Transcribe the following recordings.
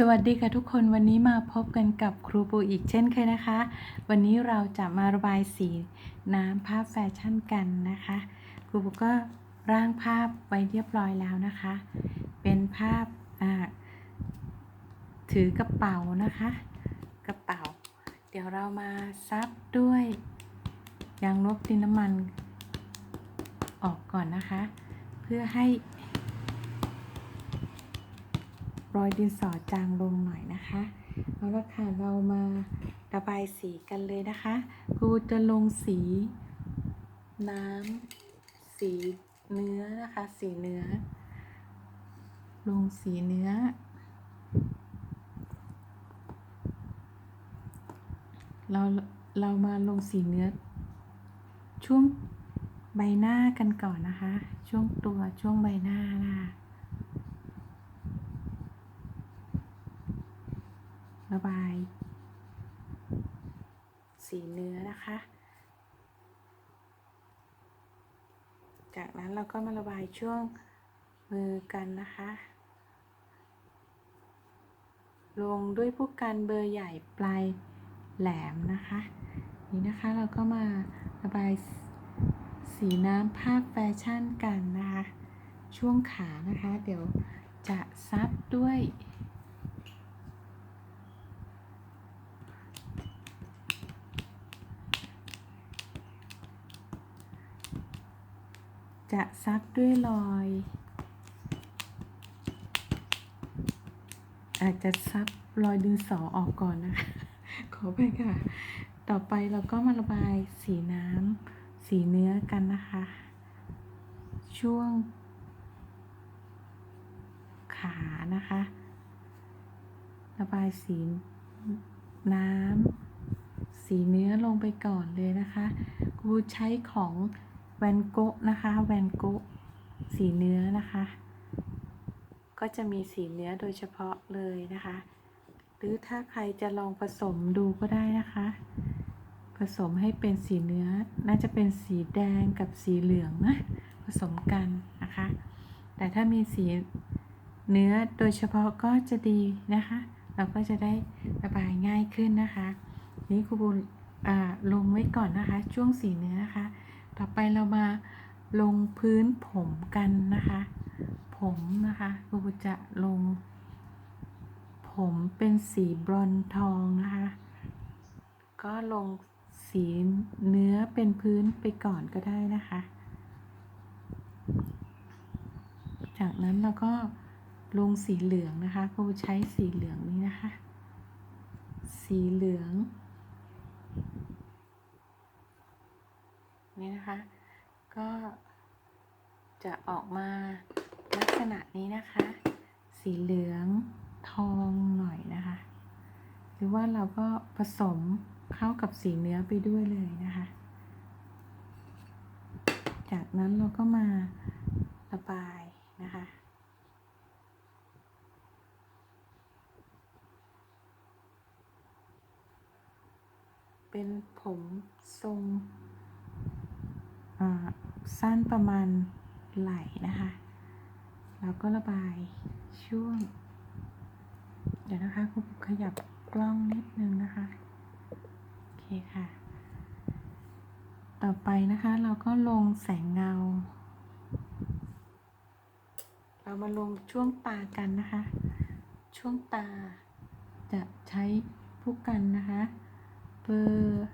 สวัสดีค่ะทุกคนวันนี้มาพบกันกับครูปูอีกเช่นเคยนะคะ วันนี้เราจะมาระบายสีน้ำภาพแฟชั่นกันนะคะ ครูปูก็ร่างภาพไว้เรียบร้อยแล้วนะคะ เป็นภาพถือกระเป๋านะคะ กระเป๋า เดี๋ยวเรามาซับด้วยยางลบดินน้ำมันออกก่อนนะคะ เพื่อให้ รอยดินสอจางลงหน่อยนะคะเอาละค่ะเรามาระบายสีกันเลยนะคะครูจะลงสี น้ำสีเนื้อนะคะ สีเนื้อ ลงสีเนื้อ เราเรามาลงสีเนื้อ ช่วงใบหน้ากันก่อนนะคะ ช่วงตัวช่วงใบหน้านะคะ ระบาย สีเนื้อนะคะ จากนั้นเราก็มาระบายช่วงมือกันนะคะ ลงด้วยผู้กันเบอร์ใหญ่ปลายแหลมนะคะ นี่นะคะเราก็มาระบายสีน้ำภาพแฟชั่นกันนะคะ ช่วงขานะคะ เดี๋ยวจะซับด้วย จะซับด้วยรอย อาจจะซับรอยดินสอออกก่อนนะคะ ขอไปค่ะ ต่อไปเราก็มาระบายสีน้ำสีเนื้อกันนะคะ ช่วง ขานะคะ ระบายสีน้ำสีเนื้อลงไปก่อนเลยนะคะครูใช้ของ แวนโกะนะคะแวนโกะสีเนื้อนะคะ ก็จะมีสีเนื้อโดยเฉพาะเลยนะคะ หรือถ้าใครจะลองผสมดูก็ได้นะคะ ผสมให้เป็นสีเนื้อน่าจะเป็นสีแดงกับสีเหลืองนะผสมกันนะคะ แต่ถ้ามีสีเนื้อโดยเฉพาะก็จะดีนะคะ เราก็จะได้ระบายง่ายขึ้นนะคะ นี่ครูบุญลงไว้ก่อนนะคะ ช่วงสีเนื้อนะคะ ต่อไปเรามาลงพื้นผมกันนะคะ ผมนะคะครูจะลง ผมเป็นสีบรอนทองนะคะ ก็ลงสีเนื้อเป็นพื้นไปก่อนก็ได้นะคะ จากนั้นเราก็ลงสีเหลืองนะคะครูใช้สีเหลืองนี้นะคะ สีเหลือง นี่นะคะ ก็จะออกมาลักษณะนี้นะคะ สีเหลืองทองหน่อยนะคะ หรือว่าเราก็ผสมเข้ากับสีเนื้อไปด้วยเลยนะคะ จากนั้นเราก็มาระบายนะคะเป็นผมทรง สั้นประมาณไหล่นะคะ แล้วก็ระบายช่วง เดี๋ยวนะคะคุณขยับกล้องนิดนึงนะคะ โอเคค่ะ ต่อไปนะคะเราก็ลงแสงเงา เรามาลงช่วงตากันนะคะ ช่วงตาจะใช้ผู้กันนะคะ เบอร์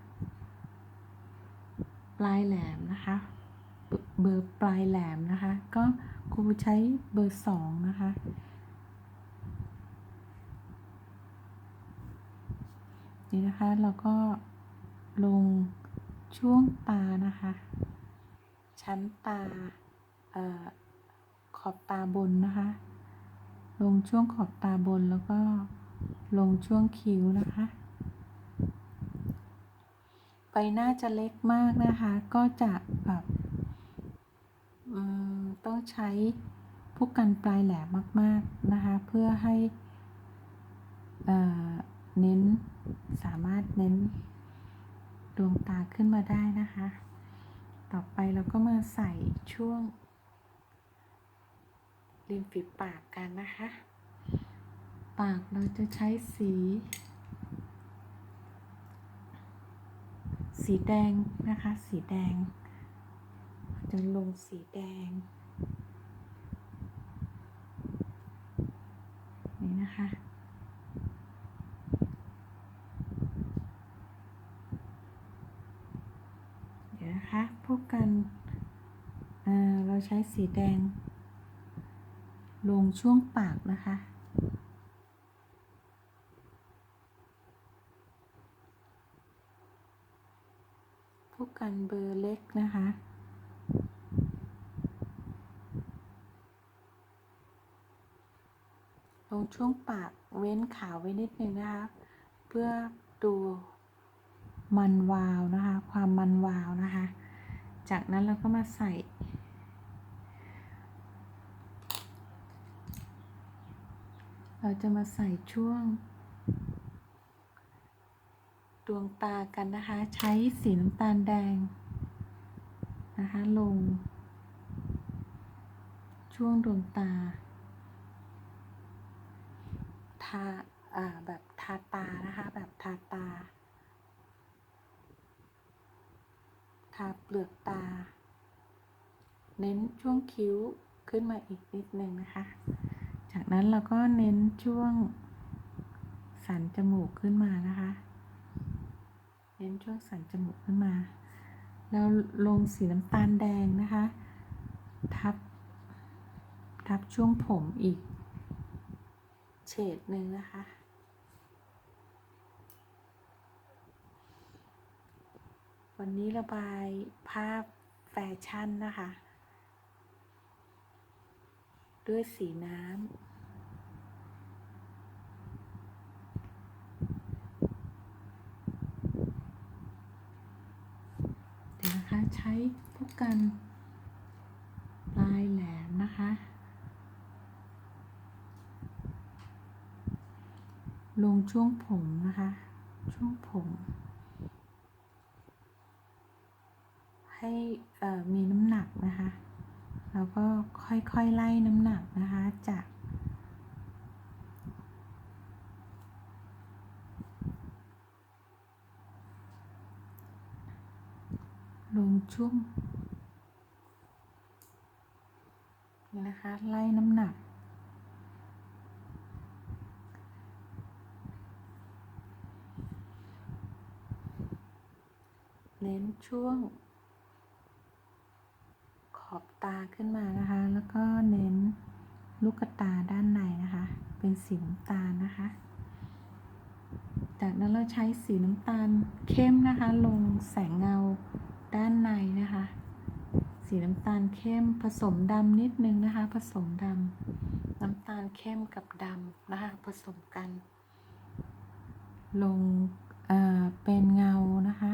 ลายแหลมนะคะ เบอร์ปลายแหลมนะคะ ก็ครูใช้เบอร์สองนะคะ นี่นะคะเราก็ลงช่วงตานะคะ ชั้นตาออขอบตาบนนะคะ ลงช่วงขอบตาบนแล้วก็ลงช่วงคิ้วนะคะ ใบหน้าจะเล็กมากนะคะ ก็จะแบบต้องใช้ผู้กันปลายแหลมมาก ๆ นะคะ เพื่อให้เน้นสามารถเน้นดวงตาขึ้นมาได้นะคะ ต่อไปเราก็มาใส่ช่วง ริมฝีปากกันนะคะ ปากเราจะใช้สี สีแดงนะคะ สีแดง จะลงสีแดง นี่นะคะ เดี๋ยวนะคะ พบกันเราใช้สีแดง ลงช่วงปากนะคะ บกันเบอร์เล็กนะคะลงช่วงปากเว้นขาวไว้นิดนึงนะคะ เพื่อดูมันวาวนะคะ ความมันวาวนะคะ จากนั้นเราก็มาใส่เราจะมาใส่ช่วง วงตากันนะคะ ใช้สีน้ำตาลแดงนะคะลง ช่วงดวงตา ทาอ่าแบบทาตานะคะ แบบทาตา ทาเปลือกตา เน้นช่วงคิ้วขึ้นมาอีกนิดหนึ่งนะคะ จากนั้นเราก็เน้นช่วงสันจมูกขึ้นมานะคะ น้นช่วงสันจมูกขึ้นมา แล้วลงสีน้ำตาลแดงนะคะ ทับ ทับช่วงผมอีก เฉดหนึ่งนะคะวันนี้ระบายภาพแฟชั่นนะคะ ด้วยสีน้ำเดี๋ยวนะคะ ใช้พวกกัน ปลายแหลมนะคะ ลงช่วงผมนะคะ ช่วงผม ให้มีน้ำหนักนะคะ แล้วก็ค่อยๆไล่น้ำหนักนะคะจาก ลงช่วงนี่นะคะไล่น้ำหนัก เน้นช่วง ขอบตาขึ้นมานะคะ แล้วก็เน้นลูกตาด้านในนะคะ เป็นสีน้ำตาลนะคะ จากนั้นเราใช้สีน้ำตาลเข้มนะคะ ลงแสงเงา ด้านในนะคะ สีน้ำตาลเข้มผสมดำนิดนึงนะคะ ผสมดำน้ำตาลเข้มกับดำนะคะผสมกัน ลงเอ่อเป็นเงานะคะ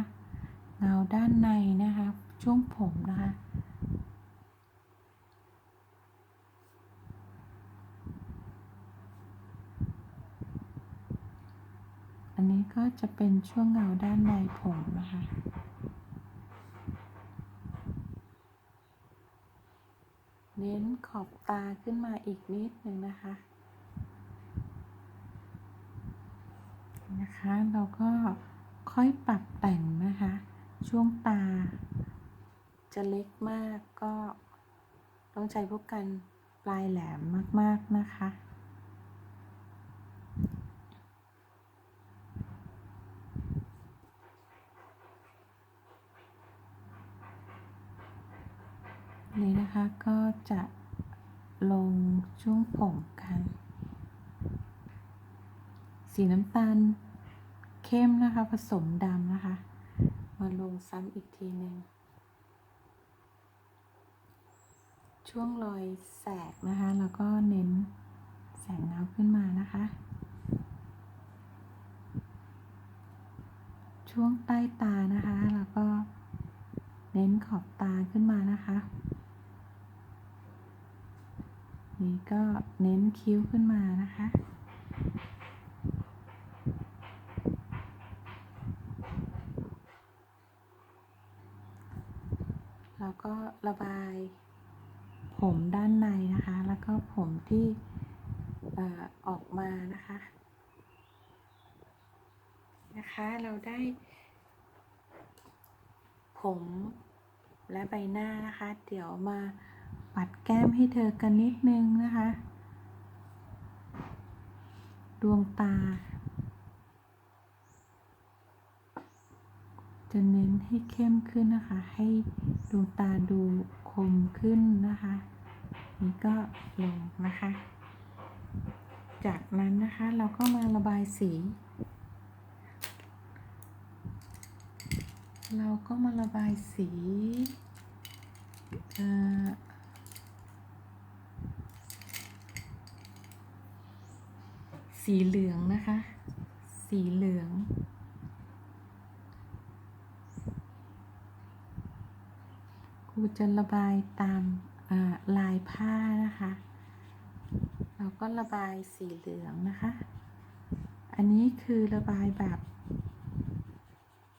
เงาด้านในนะคะ ช่วงผมนะคะอันนี้ก็จะเป็นช่วงเงาด้านในผมนะคะ เน้นขอบตาขึ้นมาอีกนิดหนึ่งนะคะ นะคะเราก็ค่อยปรับแต่งนะคะ ช่วงตา จะเล็กมากก็ต้องใช้พวกกันปลายแหลมมาก ๆ นะคะ นะคะ ก็จะลงช่วงผมกัน สีน้ำตาลเข้มนะคะ ผสมดำนะคะ มาลงซ้ำอีกทีหนึ่งช่วงรอยแสกนะคะ แล้วก็เน้นแสงเงาขึ้นมานะคะ ช่วงใต้ตานะคะ แล้วก็เน้นขอบตาขึ้นมานะคะ นี่ก็เน้นคิ้วขึ้นมานะคะ แล้วก็ระบายผมด้านในนะคะ แล้วก็ผมที่ออกมานะคะ นะคะ เราได้ ผมและใบหน้านะคะ เดี๋ยวมา ปัดแก้มให้เธอกันนิดนึงนะคะ ดวงตา จะเน้นให้เข้มขึ้นนะคะ ให้ดวงตาดูคมขึ้นนะคะ นี่ก็ลงนะคะ จากนั้นนะคะเราก็มาระบายสี เราก็มาระบายสีเอ่อ สีเหลืองนะคะ สีเหลือง ครูจะระบายตามลายผ้านะคะ เราก็ระบายสีเหลืองนะคะ อันนี้คือระบายแบบ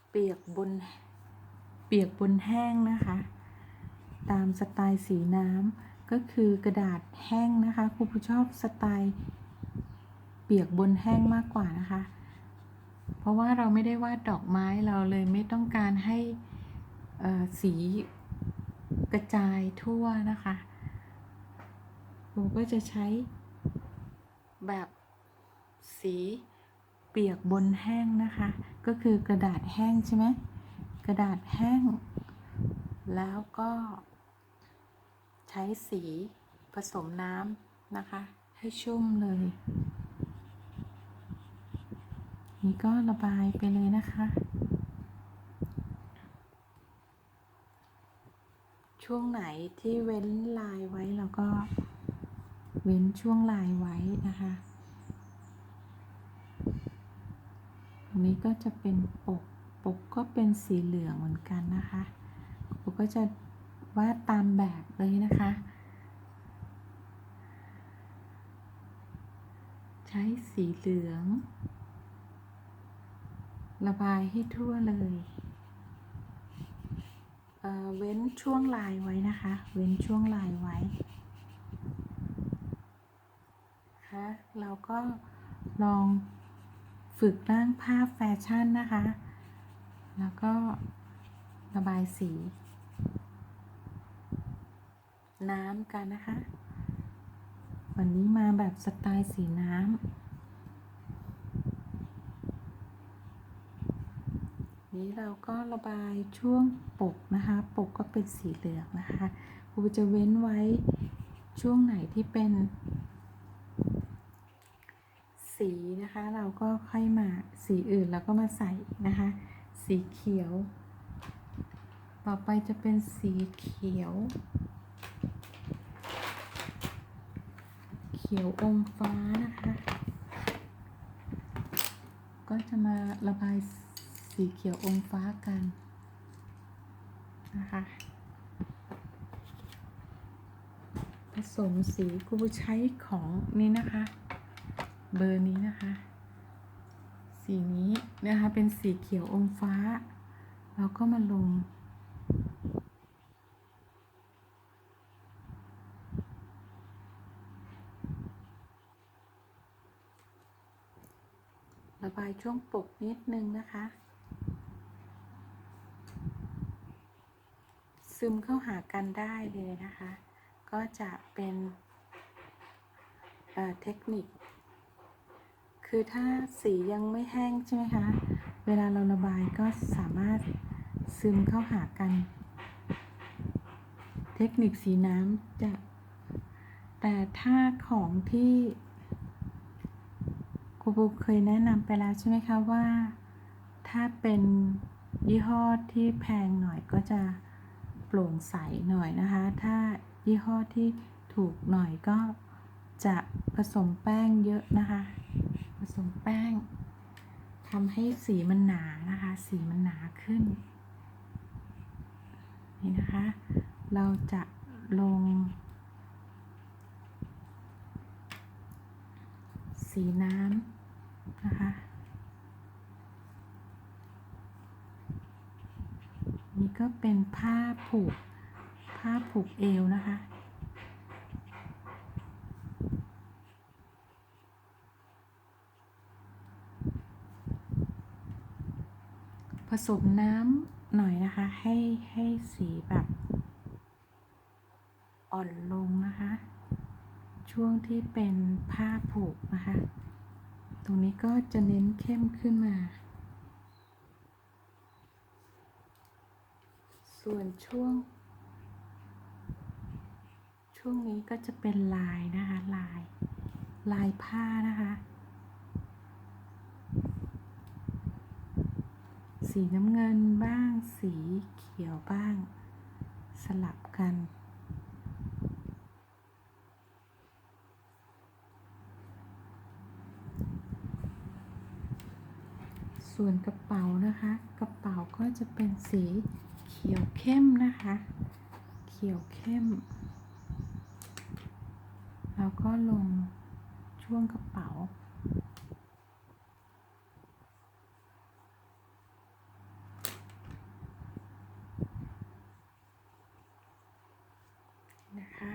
เปียกบนเปียกบนแห้งนะคะ ตามสไตล์สีน้ำก็คือกระดาษแห้งนะคะครูผู้ชอบสไตล์ ปียกบนแห้งมากกว่านะคะ เพราะว่าเราไม่ได้วาดดอกไม้เราเลยไม่ต้องการให้สีกระจายทั่วนะคะครูก็จะใช้แบบสีเปียกบนแห้งนะคะ ก็คือกระดาษแห้งใช่ไหมกระดาษแห้ง แล้วก็ ใช้สีผสมน้ำนะคะ ให้ชุ่มเลย นี่ก็ระบายไปเลยนะคะ ช่วงไหนที่เว้นลายไว้เราก็เว้นช่วงลายไว้นะคะตรงนี้ก็จะเป็นปก ปกก็เป็นสีเหลืองเหมือนกันนะคะ ปกก็จะวาดตามแบบเลยนะคะ ใช้สีเหลือง ระบายให้ทั่วเลยเอ่อเว้นช่วงลายไว้นะคะ เว้นช่วงลายไว้คะเราก็ลองฝึกร่างภาพแฟชั่นนะคะ แล้วก็ระบายสี น้ำกันนะคะ วันนี้มาแบบสไตล์สีน้ำ นี้เราก็ระบายช่วงปกนะคะ ปกก็เป็นสีเหลืองนะคะครูจะเว้นไว้ช่วงไหนที่เป็น สีนะคะ เราก็ค่อยมาสีอื่นแล้วก็มาใส่นะคะ สีเขียว ต่อไปจะเป็นสีเขียว เขียวอมฟ้านะคะ ก็จะมาระบาย สีเขียวอมฟ้ากันนะคะผสมสีกูใช้ของนี้นะคะ เบอร์นี้นะคะ สีนี้นะคะเป็นสีเขียวอมฟ้าแล้วก็มาลงระบายช่วงปกนิดนึงนะคะ ซึมเข้าหากันได้เลยนะคะ ก็จะเป็นเเทคนิค คือถ้าสียังไม่แห้งใช่ไหมคะ เวลาเราระบายก็สามารถซึมเข้าหากัน เทคนิคสีน้ำจะ แต่ถ้าของที่ครูปูเคยแนะนำไปแล้วใช่ไหมคะว่า ถ้าเป็นยี่ห้อที่แพงหน่อยก็จะ โปร่งใสหน่อยนะคะ ถ้ายี่ห้อที่ถูกหน่อยก็จะผสมแป้งเยอะนะคะ ผสมแป้งทำให้สีมันหนานะคะ สีมันหนาขึ้น นี่นะคะ เราจะลง สีน้ำนะคะ ก็เป็นผ้าผูก ผ้าผูกเอวนะคะ ผสมน้ำหน่อยนะคะ ให้ให้สีแบบอ่อนลงนะคะ ช่วงที่เป็นผ้าผูกนะคะ ตรงนี้ก็จะเน้นเข้มขึ้นมา ส่วนช่วง ช่วงนี้ก็จะเป็นลายนะคะ ลาย ลายผ้านะคะ สีน้ำเงินบ้าง สีเขียวบ้าง สลับกันส่วนกระเป๋านะคะ กระเป๋าก็จะเป็นสี ขียวเข้มนะคะ เขียวเข้ม แล้วก็ลงช่วงกระเป๋า นะคะ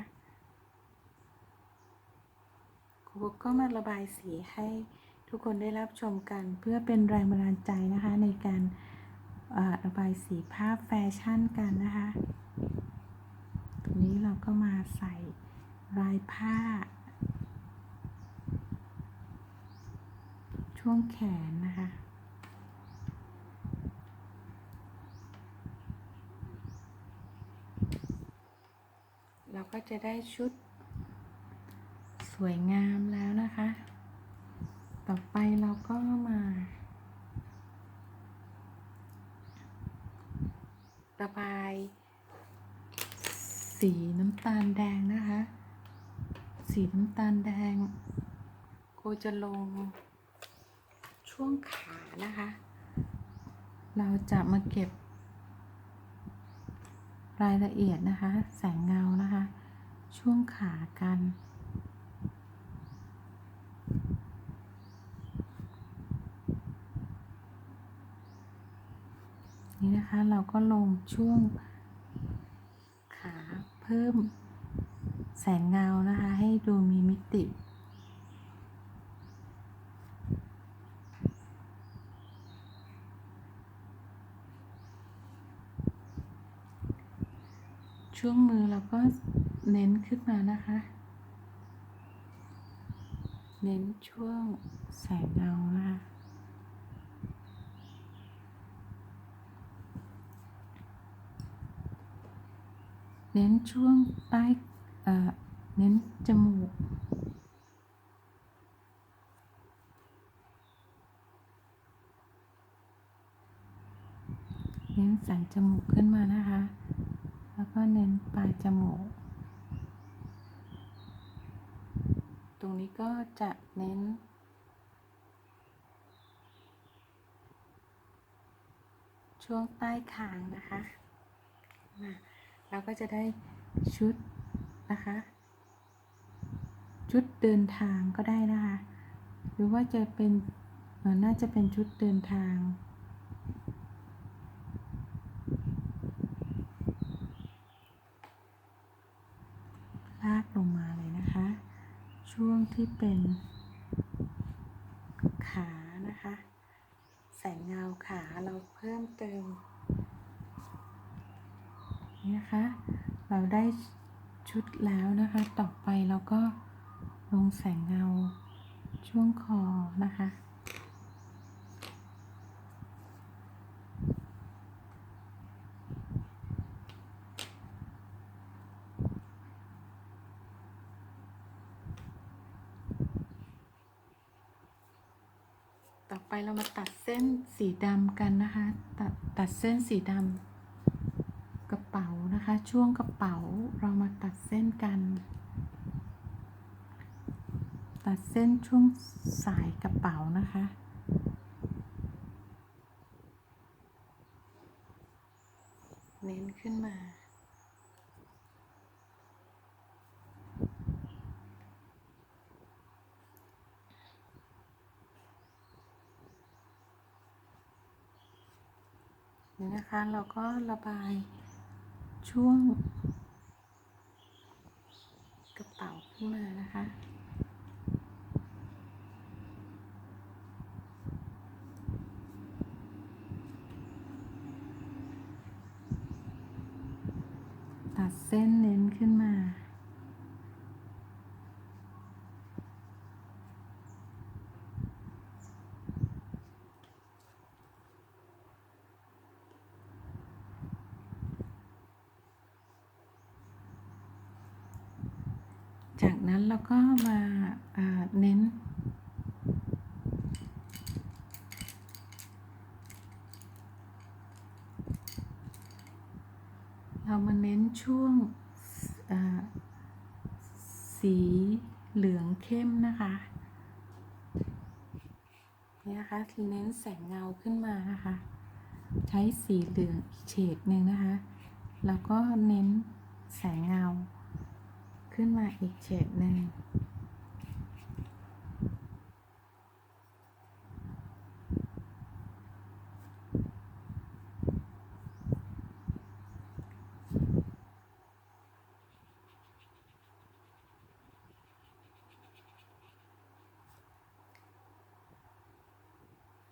ครูก็มาระบายสีให้ทุกคนได้รับชมกันเพื่อเป็นแรงบันดาลใจนะคะในการ ระบายสีภาพแฟชั่นกันนะคะ ตรงนี้เราก็มาใส่ลายผ้า ช่วงแขนนะคะเราก็จะได้ชุด สวยงามแล้วนะคะ ต่อไปเราก็มา ระบาย สีน้ำตาลแดงนะคะ สีน้ำตาลแดงโกจะลงช่วงขานะคะ เราจะมาเก็บ รายละเอียดนะคะ แสงเงานะคะ ช่วงขากัน นะคะ เราก็ลงช่วงขาเพิ่มแสงเงานะคะ ให้ดูมีมิติช่วงมือเราก็เน้นขึ้นมานะคะ เน้นช่วงแสงเงานะคะ เน้นช่วงใต้เอ่อเน้นจมูก เน้นสันจมูกขึ้นมานะคะ แล้วก็เน้นปลายจมูก ตรงนี้ก็จะเน้นช่วงใต้คางนะคะมา เราก็จะได้ชุดนะคะ ชุดเดินทางก็ได้นะคะ หรือว่าจะเป็นน่าจะเป็นชุดเดินทาง ลากลงมาเลยนะคะ ช่วงที่เป็นขานะคะ แสงเงาขาเราเพิ่มเติม นี่นะคะ เราได้ชุดแล้วนะคะ ต่อไปเราก็ลงแสงเงาช่วงคอนะคะ ต่อไปเรามาตัดเส้นสีดำกันนะคะ ตัดตัดเส้นสีดำ นะคะ ช่วงกระเป๋าเรามาตัดเส้นกัน ตัดเส้นช่วงสายกระเป๋านะคะเน้นขึ้นมา นี่นะคะเราก็ระบาย ช่วง กระเป๋าขึ้นมานะคะ ตัดเส้นเน้นขึ้นมา จากนั้นเราก็มาาเน้น เรามาเน้นช่วงสีเหลืองเข้มนะคะนี่นะคะเน้นแสงเงาขึ้นมานะคะ ใช้สีเหลืองเฉดหนึ่งนะคะ แล้วก็เน้นแสงเงา ขึ้นมาอีกเฉดหนึ่ง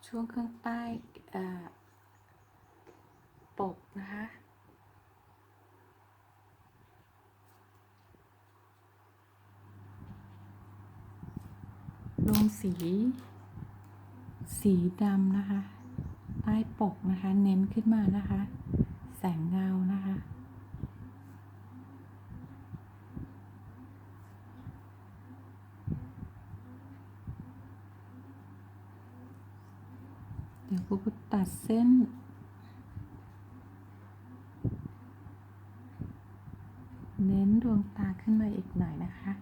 ช่วงข้างใต้ปกนะคะ ลง สี สีดำนะคะ ใต้ปกนะคะ เน้นขึ้นมานะคะ แสงเงานะคะ เดี๋ยวครูตัดเส้นเน้นดวงตาขึ้นมาอีกหน่อยนะคะ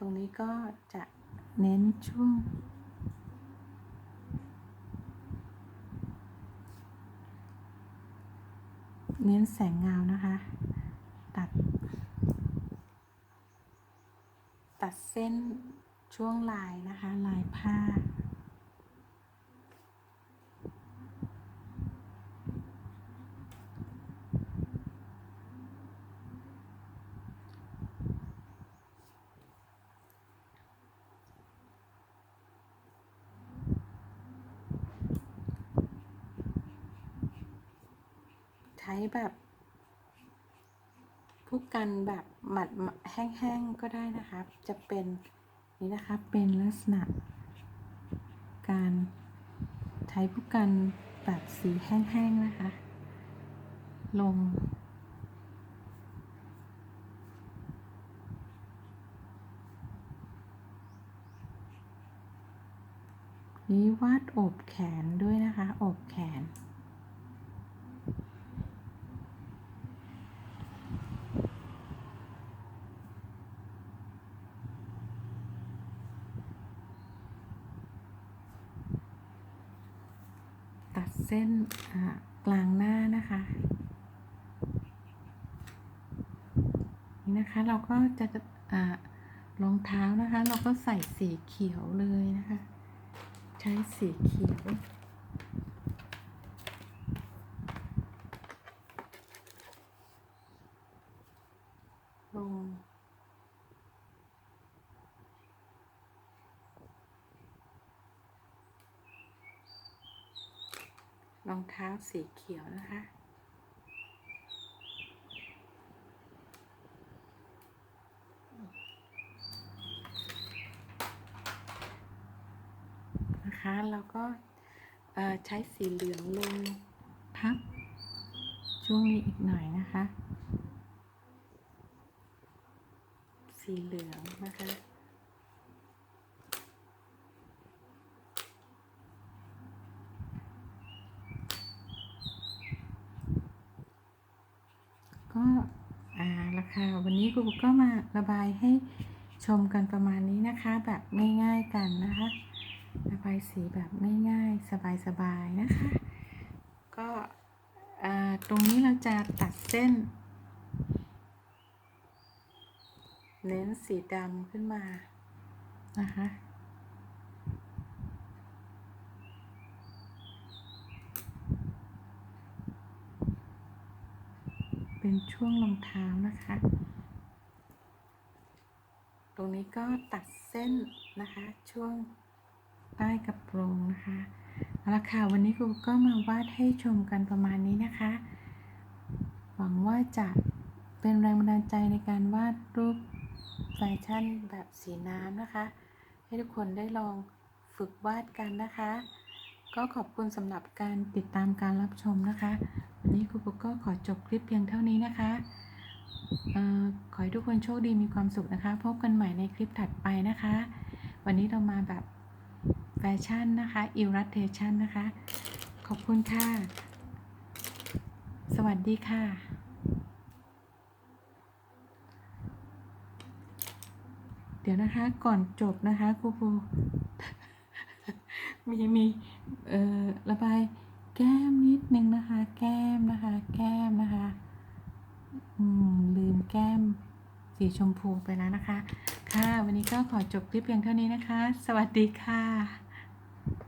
ตรงนี้ก็จะเน้นช่วง เน้นแสงเงานะคะ ตัด ตัดเส้นช่วงลายนะคะ ลายผ้า แบบผู้กันแบบหมัดแห้งๆก็ได้นะคะจะเป็นนี่นะคะเป็นลักษณะ การใช้ผู้กันแบบสีแห้งๆนะคะ ลงนี่วาดอบแขนด้วยนะคะ อบแขน ตัดเส้นอ่าก ลางหน้านะคะ นี่นะคะเราก็จะอ่ารองเท้านะคะ เราก็ใส่สีเขียวเลยนะคะ ใช้สีเขียว ลง รองเท้าสีเขียวนะคะ นะคะแล้วก็ใช้สีเหลืองลงทับช่วงนี้อีกหน่อยนะคะ สีเหลืองนะคะ ก็ อ่าราคาวันนี้ครูก็มาระบายให้ชมกันประมาณนี้นะคะ แบบง่ายๆกันนะคะ ระบายสีแบบง่ายๆ สบายๆนะคะ ก็ตรงนี้เราจะตัดเส้น เน้นสีดำขึ้นมานะคะ เป็นช่วงรองเท้านะคะ ตรงนี้ก็ตัดเส้นนะคะ ช่วงใต้กระโปรงนะคะเอาละค่ะวันนี้ครูก็มาวาดให้ชมกันประมาณนี้นะคะ หวังว่าจะเป็นแรงบันดาลใจในการวาดรูปแฟชั่นแบบสีน้ำนะคะ ให้ทุกคนได้ลองฝึกวาดกันนะคะ ก็ขอบคุณสำหรับการติดตามการรับชมนะคะ วันนี้ครูปุ๊กก็ขอจบคลิปเพียงเท่านี้นะคะออขอให้ทุกคนโชคดีมีความสุขนะคะ พบกันใหม่ในคลิปถัดไปนะคะ วันนี้เรามาแบบแฟชั่นนะคะ illustration นะคะ ขอบคุณค่ะ สวัสดีค่ะเดี๋ยวนะคะก่อนจบนะคะครูปูมีมี เอ่อระบายแก้มนิดนึงนะคะ แก้มนะคะ แก้มนะคะ อืมลืมแก้มสีชมพูไปแล้วนะคะ ค่ะ วันนี้ก็ขอจบคลิปเพียงเท่านี้นะคะ สวัสดีค่ะ